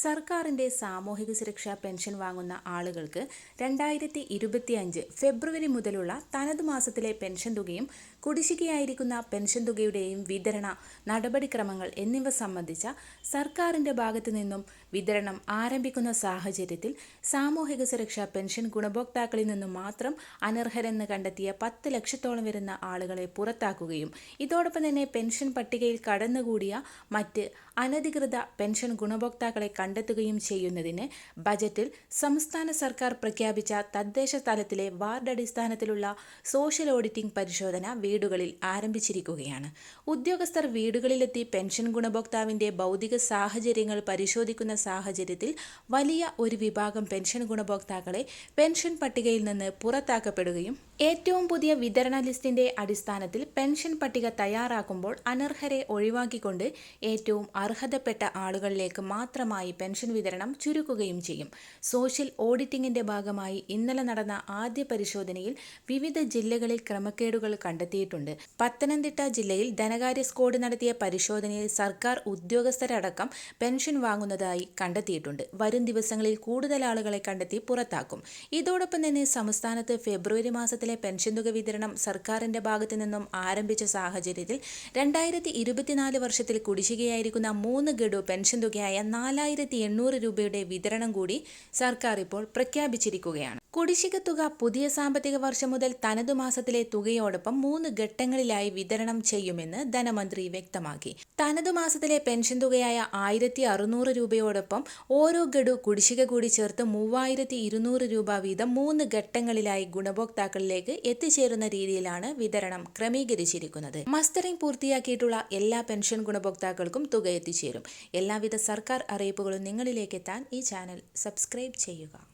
സർക്കാരിന്റെ സാമൂഹിക സുരക്ഷാ പെൻഷൻ വാങ്ങുന്ന ആളുകൾക്ക് രണ്ടായിരത്തി ഇരുപത്തിയഞ്ച് ഫെബ്രുവരി മുതലുള്ള തനത് മാസത്തിലെ പെൻഷൻ തുകയും കുടിശ്ശികയായിരിക്കുന്ന പെൻഷൻ തുകയുടെയും വിതരണ നടപടിക്രമങ്ങൾ എന്നിവ സംബന്ധിച്ച സർക്കാരിന്റെ ഭാഗത്തു നിന്നും വിതരണം ആരംഭിക്കുന്ന സാഹചര്യത്തിൽ സാമൂഹിക സുരക്ഷാ പെൻഷൻ ഗുണഭോക്താക്കളിൽ നിന്നും മാത്രം അനർഹരെന്ന് കണ്ടെത്തിയ പത്ത് ലക്ഷത്തോളം വരുന്ന ആളുകളെ പുറത്താക്കുകയും ഇതോടൊപ്പം തന്നെ പെൻഷൻ പട്ടികയിൽ കടന്നുകൂടിയ മറ്റ് അനധികൃത പെൻഷൻ ഗുണഭോക്താക്കളെ കണ്ടെത്തുകയും ചെയ്യുന്നതിന് ബജറ്റിൽ സംസ്ഥാന സർക്കാർ പ്രഖ്യാപിച്ച തദ്ദേശ തലത്തിലെ വാർഡ് അടിസ്ഥാനത്തിലുള്ള സോഷ്യൽ ഓഡിറ്റിംഗ് പരിശോധന വീടുകളിൽ ആരംഭിച്ചിരിക്കുകയാണ്. ഉദ്യോഗസ്ഥർ വീടുകളിലെത്തി പെൻഷൻ ഗുണഭോക്താവിന്റെ ഭൗതിക സാഹചര്യങ്ങൾ പരിശോധിക്കുന്ന സാഹചര്യത്തിൽ വലിയ ഒരു വിഭാഗം പെൻഷൻ ഗുണഭോക്താക്കളെ പെൻഷൻ പട്ടികയിൽ നിന്ന് പുറത്താക്കപ്പെടുകയും ഏറ്റവും പുതിയ വിതരണ ലിസ്റ്റിന്റെ അടിസ്ഥാനത്തിൽ പെൻഷൻ പട്ടിക തയ്യാറാക്കുമ്പോൾ അനർഹരെ ഒഴിവാക്കിക്കൊണ്ട് ഏറ്റവും അർഹതപ്പെട്ട ആളുകളിലേക്ക് മാത്രമായി പെൻഷൻ വിതരണം ചുരുക്കുകയും ചെയ്യും. സോഷ്യൽ ഓഡിറ്റിംഗിന്റെ ഭാഗമായി ഇന്നലെ നടന്ന ആദ്യ പരിശോധനയിൽ വിവിധ ജില്ലകളിൽ ക്രമക്കേടുകൾ കണ്ടെത്തിയിട്ടുണ്ട്. പത്തനംതിട്ട ജില്ലയിൽ ധനകാര്യ സ്കോഡ് നടത്തിയ പരിശോധനയിൽ സർക്കാർ ഉദ്യോഗസ്ഥരടക്കം പെൻഷൻ വാങ്ങുന്നതായി കണ്ടെത്തിയിട്ടുണ്ട്. വരും ദിവസങ്ങളിൽ കൂടുതൽ ആളുകളെ കണ്ടെത്തി പുറത്താക്കും. ഇതോടൊപ്പം തന്നെ സംസ്ഥാനത്ത് ഫെബ്രുവരി മാസത്തിലെ പെൻഷൻ തുക വിതരണം സർക്കാരിന്റെ ഭാഗത്തു നിന്നും ആരംഭിച്ച സാഹചര്യത്തിൽ രണ്ടായിരത്തി ഇരുപത്തിനാല് വർഷത്തിൽ കുടിശ്ശികയായിരിക്കുന്ന മൂന്ന് ഗഡു പെൻഷൻ തുകയായ നാലായിരത്തി എണ്ണൂറ് രൂപയുടെ വിതരണം കൂടി സർക്കാർ ഇപ്പോൾ പ്രഖ്യാപിച്ചിരിക്കുകയാണ്. കുടിശ്ശിക തുക പുതിയ സാമ്പത്തിക വർഷം മുതൽ തനതു മാസത്തിലെ തുകയോടൊപ്പം മൂന്ന് ഘട്ടങ്ങളിലായി വിതരണം ചെയ്യുമെന്ന് ധനമന്ത്രി വ്യക്തമാക്കി. തനതു മാസത്തിലെ പെൻഷൻ തുകയായ ആയിരത്തി അറുന്നൂറ് രൂപയോടൊപ്പം ഓരോ ഗഡു കുടിശ്ശിക കൂടി ചേർത്ത് മൂവായിരത്തി ഇരുന്നൂറ് രൂപ വീതം മൂന്ന് ഘട്ടങ്ങളിലായി ഗുണഭോക്താക്കളിലേക്ക് എത്തിച്ചേരുന്ന രീതിയിലാണ് വിതരണം ക്രമീകരിച്ചിരിക്കുന്നത്. മസ്റ്ററിംഗ് പൂർത്തിയാക്കിയിട്ടുള്ള എല്ലാ പെൻഷൻ ഗുണഭോക്താക്കൾക്കും തുക എത്തിച്ചേരും. എല്ലാവിധ സർക്കാർ അറിയിപ്പുകളും നിങ്ങളിലേക്ക് എത്താൻ ഈ ചാനൽ സബ്സ്ക്രൈബ് ചെയ്യുക.